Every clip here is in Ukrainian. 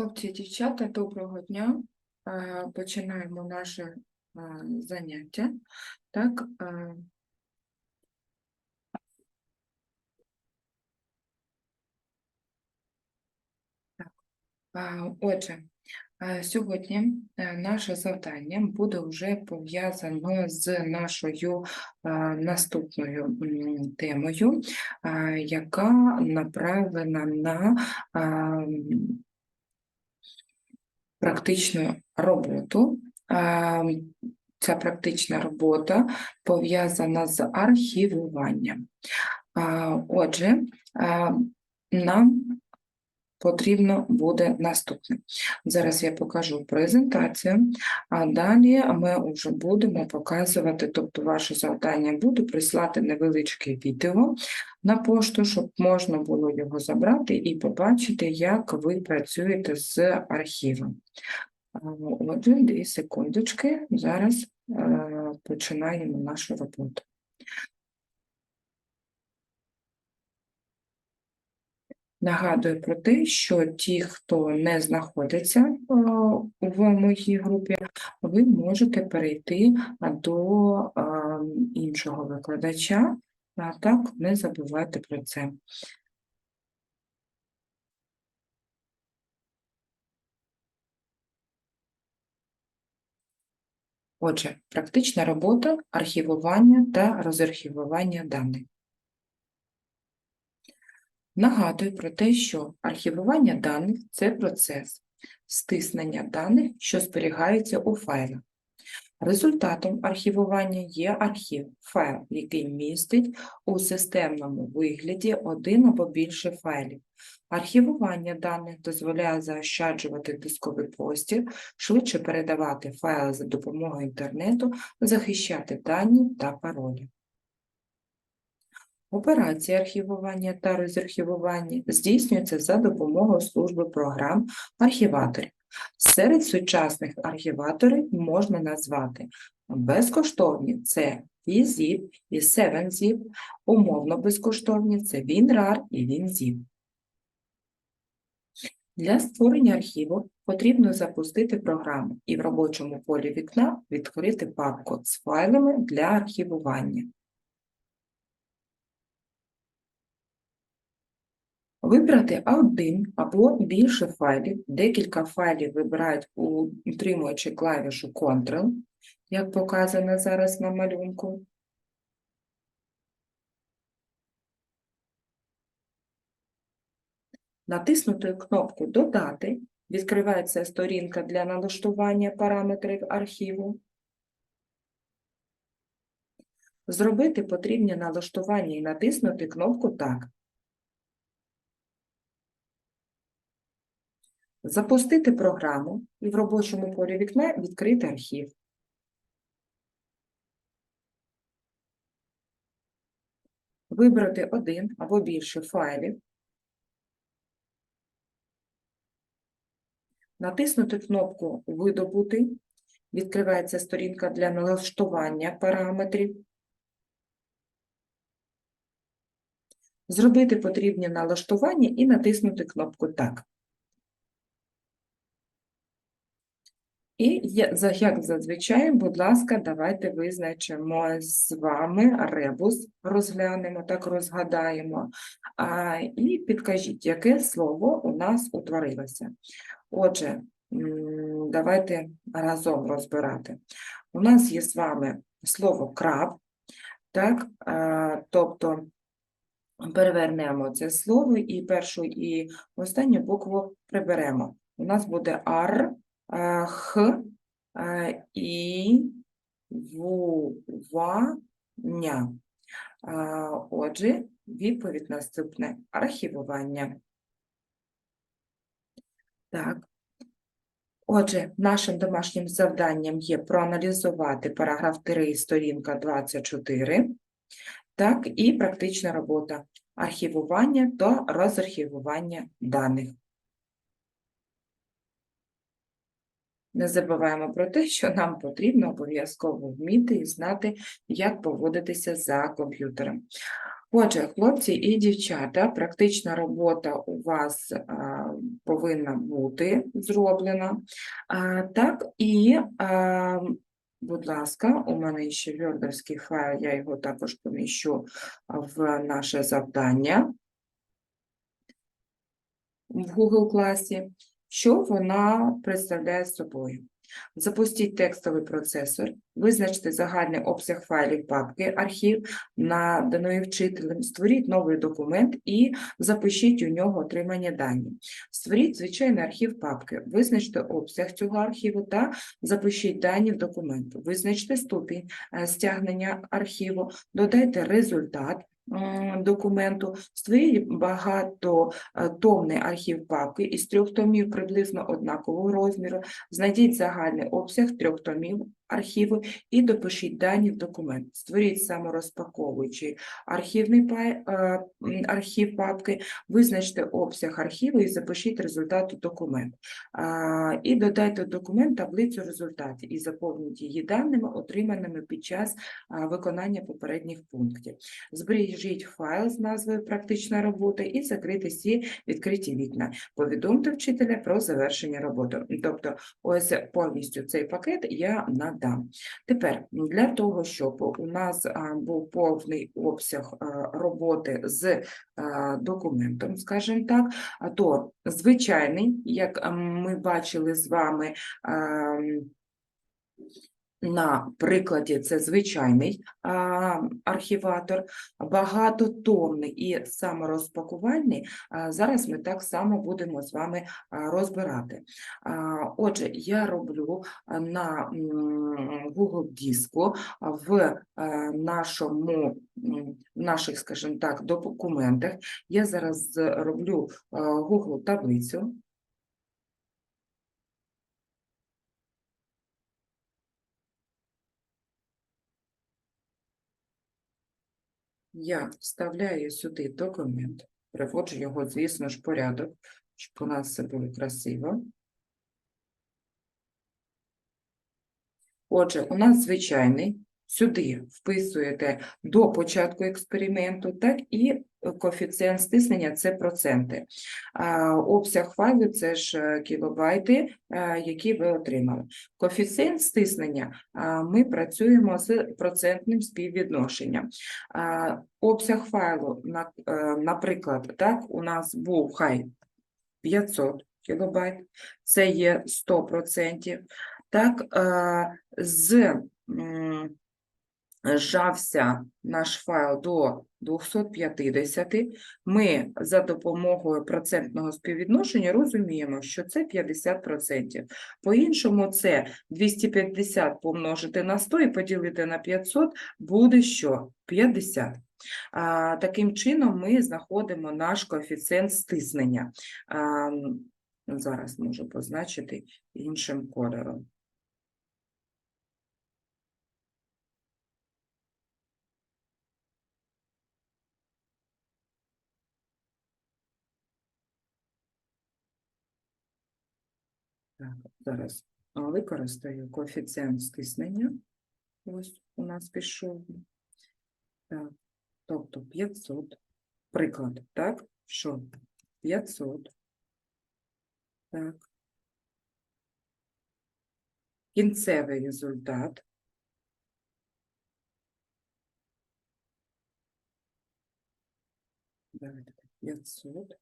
Хлопці і дівчата, доброго дня. Е, Починаємо наше е, заняття. Так, е, Отже, сьогодні наше завдання буде вже пов'язано з нашою наступною темою, яка направлена на практичну роботу. Ця практична робота пов'язана з архівуванням. Отже, а, нам потрібно буде наступне. Зараз я покажу презентацію, а далі ми вже будемо показувати, тобто ваше завдання буде прислати невеличке відео на пошту, щоб можна було його забрати і побачити, як ви працюєте з архівом. Отже, дві секундочки, зараз е, починаємо нашу роботу. Нагадую про те, що ті, хто не знаходиться е, в моїй групі, ви можете перейти до е, іншого викладача. Так, не забувайте про це. Отже, практична робота, архівування та розархівування даних. Нагадую про те, що архівування даних – це процес стиснення даних, що зберігаються у файлах. Результатом архівування є архів, файл, який містить у системному вигляді один або більше файлів. Архівування даних дозволяє заощаджувати дисковий простір, швидше передавати файли за допомогою інтернету, захищати дані та паролі. Операція архівування та розархівування здійснюється за допомогою служби програм архіваторів. Серед сучасних архіваторів можна назвати безкоштовні це VZIP і 7zip, умовно безкоштовні це WinRAR і WinZip. Для створення архіву потрібно запустити програму і в робочому полі вікна відкрити папку з файлами для архівування. Вибрати один або більше файлів. Декілька файлів вибирають, утримуючи клавішу Ctrl, як показано зараз на малюнку. Натиснути кнопку Додати відкривається сторінка для налаштування параметрів архіву. Зробити потрібні налаштування і натиснути кнопку Так. Запустити програму і в робочому полі вікна відкрити архів. Вибрати один або більше файлів. Натиснути кнопку Видобути. Відкривається сторінка для налаштування параметрів. Зробити потрібні налаштування і натиснути кнопку Так. І як зазвичай, будь ласка, давайте визначимо з вами ребус, розглянемо, так розгадаємо. І підкажіть, яке слово у нас утворилося. Отже, давайте разом розбирати. У нас є з вами слово краб, так, тобто перевернемо це слово і першу і останню букву приберемо. У нас буде ар, х а, і ву, ва, ня. А, Отже, відповідь наступне архівування. Так. Отже, нашим домашнім завданням є проаналізувати параграф 3, сторінка 24, так, і практична робота архівування та розархівування даних. Не забуваємо про те, що нам потрібно обов'язково вміти і знати, як поводитися за комп'ютером. Отже, хлопці і дівчата, практична робота у вас повинна бути зроблена. Так, і, будь ласка, у мене ще вьордовський файл, я його також поміщу в наше завдання в Google класі. Що вона представляє собою? Запустіть текстовий процесор, визначте загальний обсяг файлів папки архів, наданої вчителем, створіть новий документ і запишіть у нього отримані дані. Створіть звичайний архів папки, визначте обсяг цього архіву та запишіть дані в документ. Визначте ступінь е, стягнення архіву, додайте результат документу, створили багатотомний архів папки із трьох томів приблизно однакового розміру, знайдіть загальний обсяг трьох томів архіву і допишіть дані в документ. Створіть саморозпаковуючий архівний пай- е, архів папки, визначте обсяг архіву і запишіть результат у документ. І додайте документ таблицю результатів і заповніть її даними, отриманими під час виконання попередніх пунктів. Збережіть файл з назвою Практична робота і закрийте всі відкриті вікна. Повідомте вчителя про завершення роботи. Тобто, ось повністю цей пакет я надам. Тепер для того, щоб у нас був повний обсяг роботи з документом, скажімо так, то звичайний, як ми бачили з вами. На прикладі це звичайний архіватор, багатотомний і саморозпакувальний. Зараз ми так само будемо з вами розбирати. Отже, я роблю на Google диску в нашому, в наших, скажімо так, документах. Я зараз роблю Google таблицю. Я вставляю сюди документ, приводжу його, звісно ж, порядок, щоб у нас все було красиво. Отже, у нас звичайний. Сюди вписуєте до початку експерименту, так і коефіцієнт стиснення це проценти. А, обсяг файлу це ж е, кілобайти, е, які ви отримали. Коефіцієнт стиснення ми працюємо з процентним співвідношенням. Обсяг файлу, е, наприклад, так, у нас був хай 500 кілобайт, це є 100%. Так, з зжався наш файл до 250, ми за допомогою процентного співвідношення розуміємо, що це 50%. По-іншому це 250 помножити на 100 і поділити на 500 буде що? 50. А, таким чином ми знаходимо наш коефіцієнт стиснення. А, зараз можу позначити іншим кольором. Зараз використаю коефіцієнт стиснення. Ось у нас пішов. Так, тобто 500. Приклад, так? Що? 500. Так. Кінцевий результат. Давайте 500.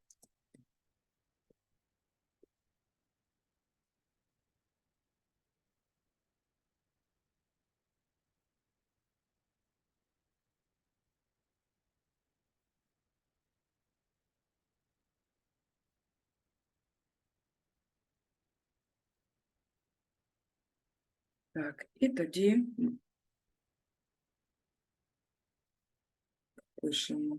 Так, і тоді пишемо.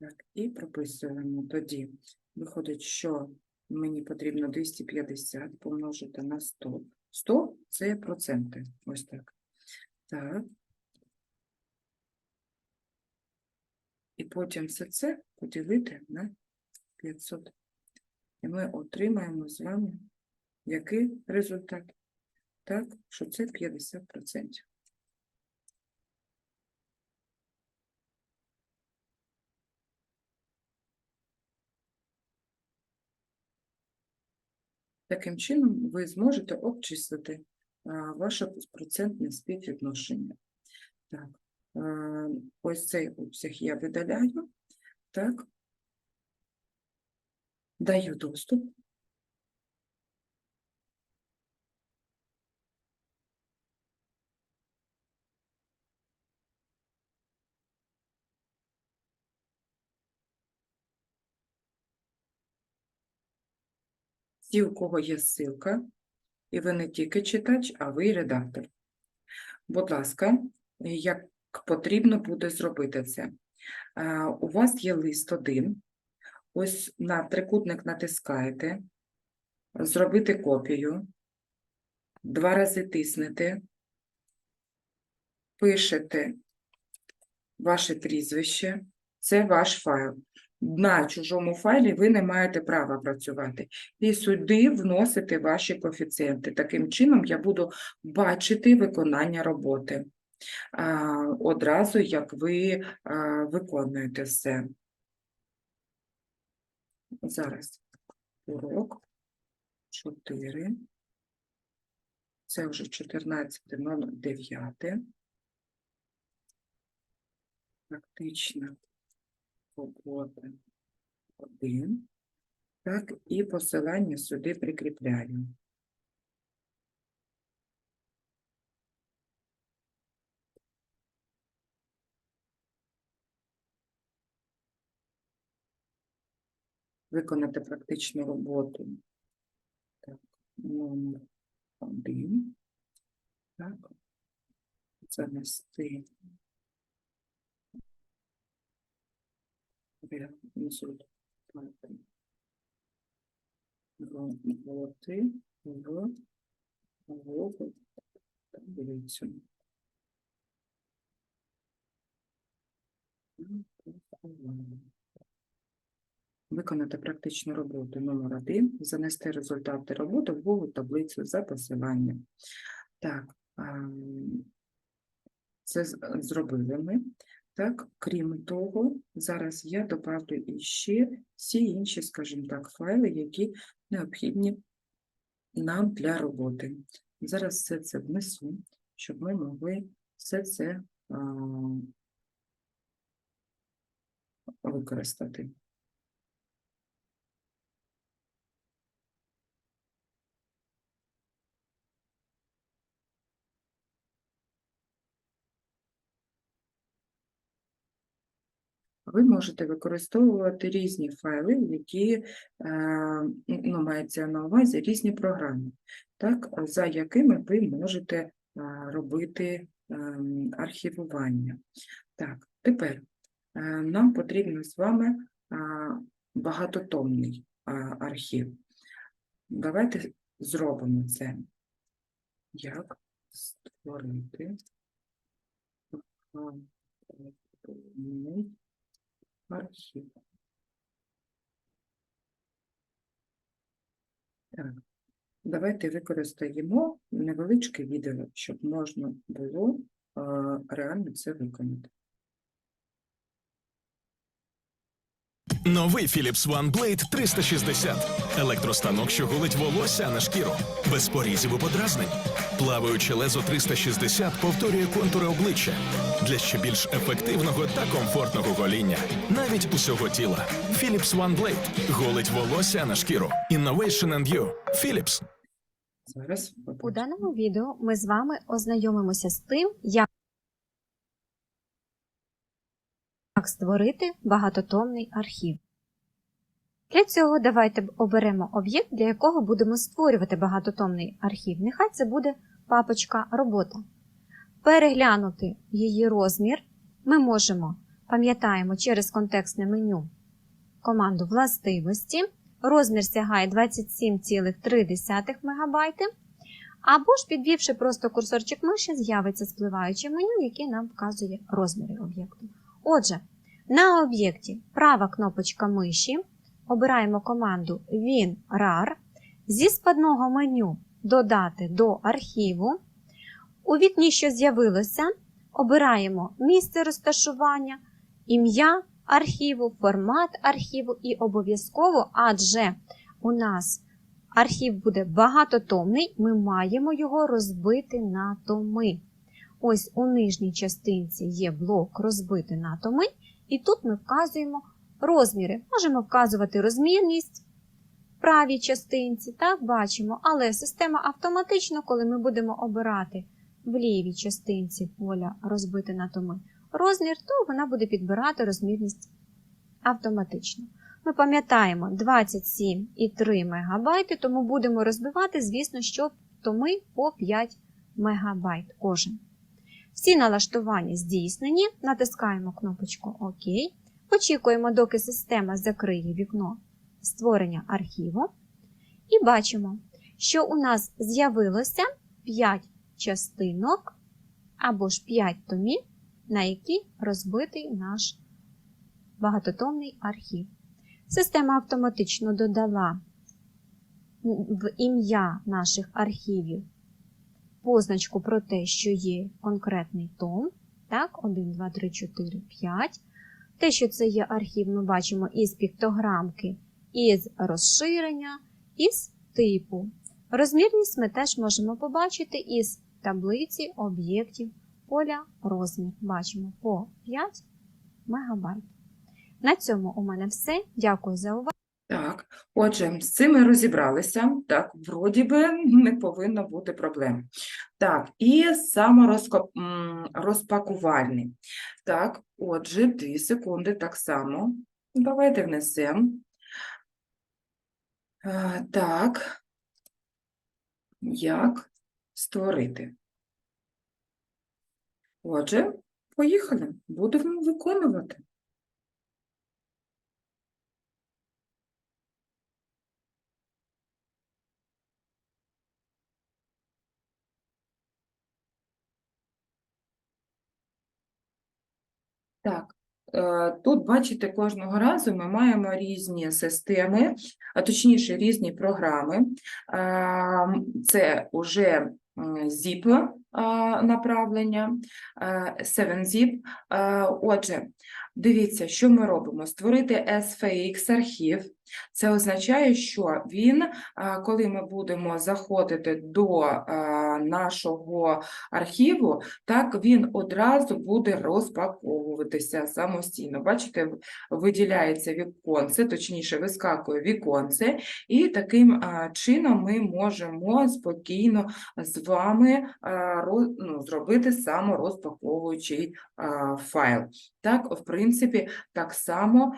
Так, і прописуємо тоді. Виходить, що мені потрібно 250 помножити на 100. 100 – це проценти. Ось так. Так. І потім все це поділити на 500. І ми отримаємо з вами який результат? Так, що це 50%. Таким чином, ви зможете обчислити ваше процентне співвідношення. Так, ось цей обсяг я видаляю. Так, Даю доступ. Ті, у кого є ссылка, і ви не тільки читач, а ви й редактор. Будь ласка, як потрібно буде зробити це. Е, У вас є лист один. Ось на трикутник натискаєте, зробити копію, два рази тиснете, пишете ваше прізвище, це ваш файл. На чужому файлі ви не маєте права працювати. І сюди вносите ваші коефіцієнти. Таким чином я буду бачити виконання роботи. Одразу, як ви виконуєте все. Зараз урок 4. Це вже 14, 9. Практична робота 1. Так, і посилання сюди прикріпляю. Виконати практичну роботу. Так, номер 1. Так. Занести роботи в голову таблицю. Виконати практичну роботу номер 1 занести результати роботи в Google таблицю за посиланням. Так, це зробили ми. Так, крім того, зараз я добавлю іще всі інші, скажімо так, файли, які необхідні нам для роботи. Зараз все це внесу, щоб ми могли все це а, використати. Ви можете використовувати різні файли, які е, ну, мається на увазі різні програми, так, за якими ви можете е, робити ем, архівування. Так, тепер е, нам потрібно з вами багатотомний архів. Давайте зробимо це. Як створити Так, давайте використаємо невеличке відео, щоб можна було реально це виконати. Новий Philips One Blade 360. Електростанок, що голить волосся на шкіру. Без порізів і подразнень. Плаваюче лезо 360 повторює контури обличчя для ще більш ефективного та комфортного гоління. Навіть усього тіла. Philips One Blade голить волосся на шкіру. Innovation and You. Philips. Зараз У даному відео ми з вами ознайомимося з тим, як створити багатотомний архів. Для цього давайте оберемо об'єкт, для якого будемо створювати багатотомний архів. Нехай це буде папочка робота. Переглянути її розмір ми можемо, пам'ятаємо, через контекстне меню команду властивості. Розмір сягає 27,3 МБ. Або ж, підвівши просто курсорчик миші, з'явиться спливаюче меню, яке нам вказує розміри об'єкту. Отже, на об'єкті права кнопочка миші обираємо команду WinRAR, зі спадного меню Додати до архіву. У вікні, що з'явилося, обираємо місце розташування, ім'я архіву, формат архіву і обов'язково, адже у нас архів буде багатотомний, ми маємо його розбити на томи. Ось у нижній частинці є блок розбити на томи, і тут ми вказуємо розміри. Можемо вказувати розмірність в правій частинці, так бачимо, але система автоматично, коли ми будемо обирати в лівій частинці поля розбити на томи розмір, то вона буде підбирати розмірність автоматично. Ми пам'ятаємо 27,3 МБ, тому будемо розбивати, звісно, що томи по 5 МБ кожен. Всі налаштування здійснені, натискаємо кнопочку ОК, очікуємо, доки система закриє вікно створення архіву, і бачимо, що у нас з'явилося 5 частинок або ж 5 томів, на які розбитий наш багатотомний архів. Система автоматично додала в ім'я наших архівів позначку про те, що є конкретний том. Так, 1, 2, 3, 4, 5. Те, що це є архів, ми бачимо із піктограмки, із розширення, із типу. Розмірність ми теж можемо побачити із таблиці об'єктів поля розмір. Бачимо по 5 МБ. На цьому у мене все. Дякую за увагу. Так, отже, з цим ми розібралися. Так, вроді би не повинно бути проблем. Так, і саморозпакувальний. Так, отже, 2 секунди так само. Давайте внесемо. Е, Так, як створити? Отже, поїхали. Будемо виконувати. Так, е, тут, бачите, кожного разу ми маємо різні системи, а точніше, різні програми. Е, Це вже ZIP е, направлення, е, 7-ZIP. Е, Отже, дивіться, що ми робимо. Створити SFX архів. Це означає, що він, е, коли ми будемо заходити до е, нашого архіву, так він одразу буде розпаковуватися самостійно. Бачите, виділяється віконце, точніше, вискакує віконце, і таким чином ми можемо спокійно з вами ну, зробити саморозпаковуючий файл. Так, в принципі, так само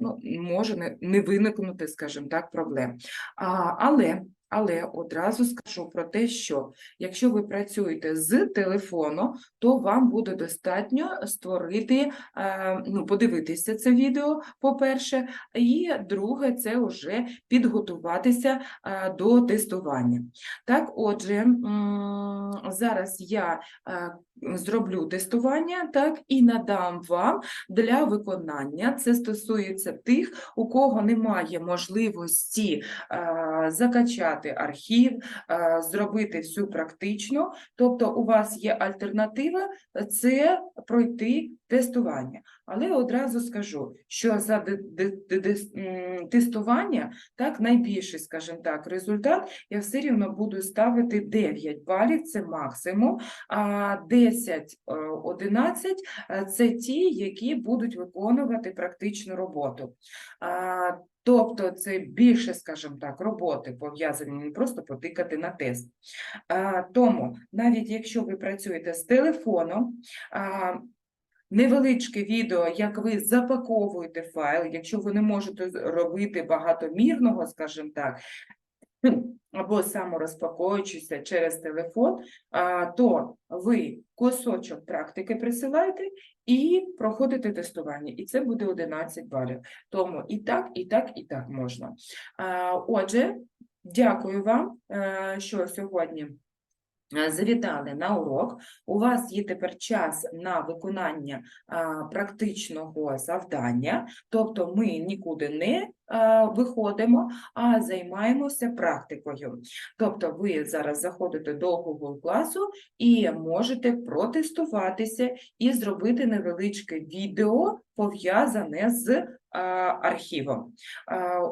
ну, може не, виникнути, скажімо так, проблем. Але але одразу скажу про те, що якщо ви працюєте з телефону, то вам буде достатньо створити, е, ну, подивитися це відео, по-перше, і друге, це вже підготуватися е, до тестування. Так, отже, зараз я е, зроблю тестування, так, і надам вам для виконання. Це стосується тих, у кого немає можливості е, закачати архів, е, зробити всю практично. Тобто у вас є альтернатива це пройти тестування. Але одразу скажу, що за тестування, так, найбільший, скажімо так, результат, я все рівно буду ставити 9 балів, це максимум, а 10, е, 11 е, це ті, які будуть виконувати практичну роботу. Тобто це більше, скажімо так, роботи пов'язані не просто потикати на тест. А, Тому навіть якщо ви працюєте з телефоном, невеличке відео, як ви запаковуєте файл, якщо ви не можете робити багатомірного, скажімо так, або саморозпаковуючися через телефон, то ви кусочок практики присилаєте і проходите тестування, і це буде 11 балів. Тому і так, і так, і так можна. Отже, дякую вам, е, що сьогодні завітали на урок. У вас є тепер час на виконання практичного завдання, тобто ми нікуди не виходимо, а займаємося практикою. Тобто ви зараз заходите до Google класу і можете протестуватися і зробити невеличке відео, пов'язане з архівом.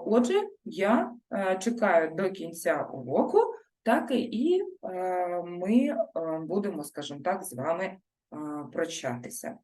Отже, я чекаю до кінця уроку, так і е, ми е, будемо, скажімо так, з вами е, прощатися.